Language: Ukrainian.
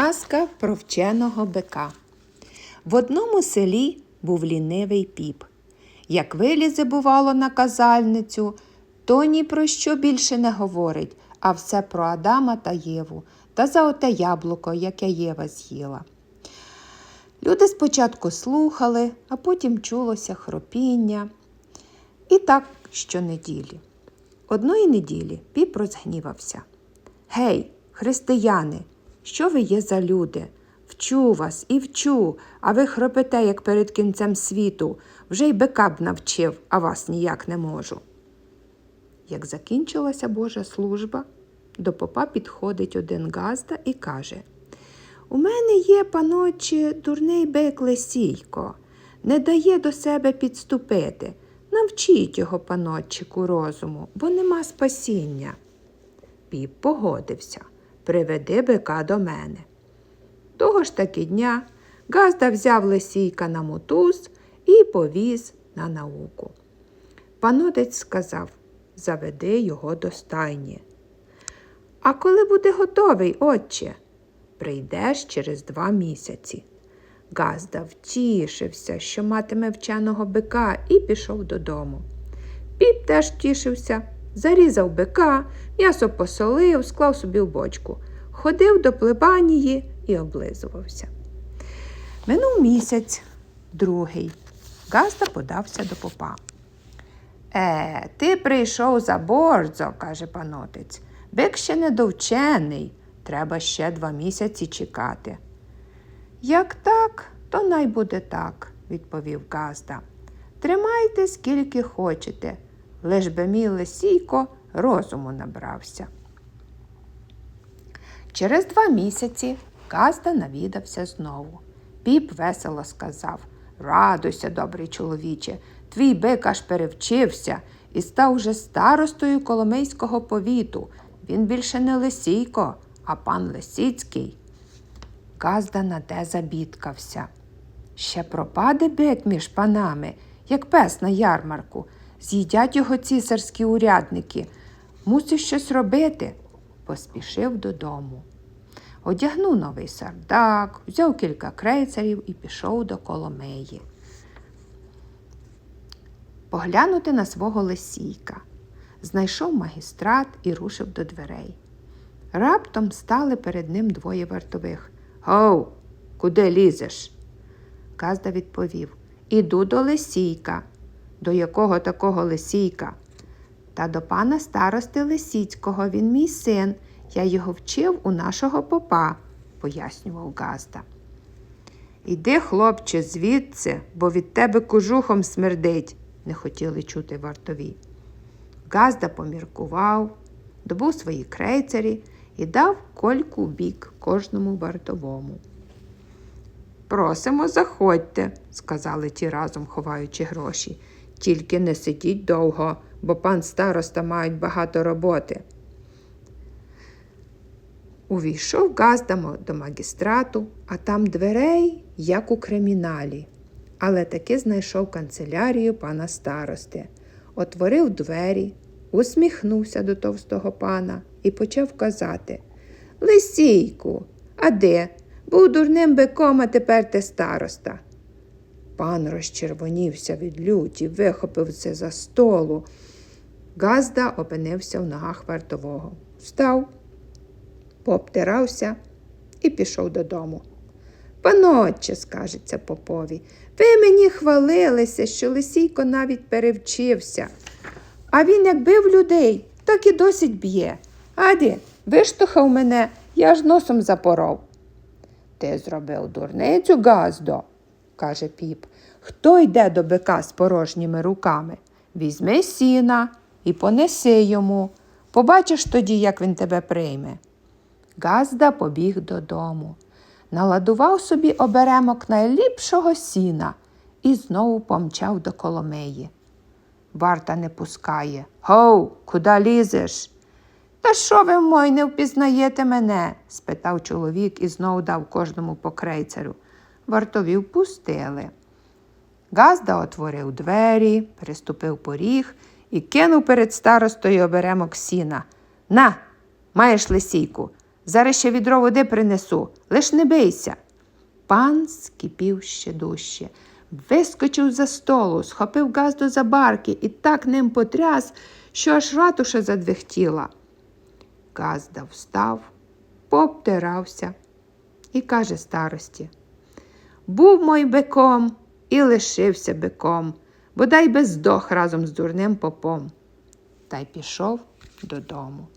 Казка про вченого бика. В одному селі був лінивий піп. Як вилізе, бувало, на казальницю, то ні про що більше не говорить, а все про Адама та Єву та за оте яблуко, яке Єва з'їла. Люди спочатку слухали, а потім чулося хропіння. І так щонеділі. Одної неділі піп розгнівався. Гей, християни, що ви є за люди? Вчу вас і вчу, а ви хропите, як перед кінцем світу. Вже й бика б навчив, а вас ніяк не можу. Як закінчилася Божа служба, до попа підходить один газда і каже У мене є, паночі, дурний бик Лесійко, не дає до себе підступити. Навчіть його, паночику, розуму, бо нема спасіння. Піп погодився приведи бика до мене. Того ж таки дня Газда взяв Лесійка на мотуз і повіз на науку. Панотець сказав заведи його до стайні. А коли буде готовий, отче? Прийдеш через два місяці. Газда втішився, що матиме вченого бика, і пішов додому. Піп теж тішився, зарізав бика, м'ясо посолив, склав собі в бочку, ходив до плебанії і облизувався. Минув місяць, другий. Газда подався до попа. Е, ти прийшов за борзо, каже панотець. Бик ще не довчений. Треба ще два місяці чекати. Як так, то най буде так, відповів Газда. Тримайте, скільки хочете, лиш би мій лисійко розуму набрався. Через два місяці Газда навідався знову. Піп весело сказав Радуйся, добрий чоловіче, твій бик аж перевчився і став уже старостою Коломийського повіту. Він більше не Лисійко, а пан Лисіцький. Газда на те забідкався. Ще пропаде бик між панами, як пес на ярмарку. З'їдять його цісарські урядники. Мусиш щось робити. Поспішив додому. Одягнув новий сардак, взяв кілька крейцерів і пішов до Коломиї. Поглянути на свого лисійка. Знайшов магістрат і рушив до дверей. Раптом стали перед ним двоє вартових. Гоу, куди лізеш? Газда відповів Іду до Лисійка. До якого такого Лисійка? Та до пана старости Лисіцького він мій син. Я його вчив у нашого попа, пояснював Газда. Іди, хлопче, звідси, бо від тебе кожухом смердить, не хотіли чути вартові. Газда поміркував, добув свої крейцері і дав кольку в бік кожному вартовому. Просимо, заходьте, сказали ті разом, ховаючи гроші. Тільки не сидіть довго, бо пан староста мають багато роботи. Увійшов Газдамо до магістрату, а там дверей, як у криміналі. Але таки знайшов канцелярію пана старости, отворив двері, усміхнувся до товстого пана і почав казати Лисійку, а де? Був дурним биком, а тепер ти староста. Пан розчервонівся від люті, вихопив це за столу. Газда опинився в ногах вартового. Встав, пообтирався і пішов додому. Панотче, скажеться попові, ви мені хвалилися, що Лисійко навіть перевчився. А він, як бив людей, так і досить б'є. Аді, виштовхав мене, я ж носом запоров. Ти зробив дурницю, Газдо, каже піп. Хто йде до бика з порожніми руками? Візьми сіна і понеси йому. Побачиш тоді, як він тебе прийме. Газда побіг додому, наладував собі оберемок найліпшого сіна і знову помчав до Коломиї. Варта не пускає. Гоу, куди лізеш? Та що ви, мой, не впізнаєте мене? спитав чоловік і знову дав кожному по крейцеру. Вартові впустили. Газда отворив двері, переступив поріг і кинув перед старостою оберемок сіна. На, маєш лисійку, Зараз ще відро води принесу, лиш не бийся. Пан скипів ще дужче, вискочив за столу, схопив газду за барки і так ним потряс, що аж ратуша задвихтіла. Газда встав, пообтирався і каже старості: Був мой биком і лишився биком, бодай би здох разом з дурним попом. Та й пішов додому.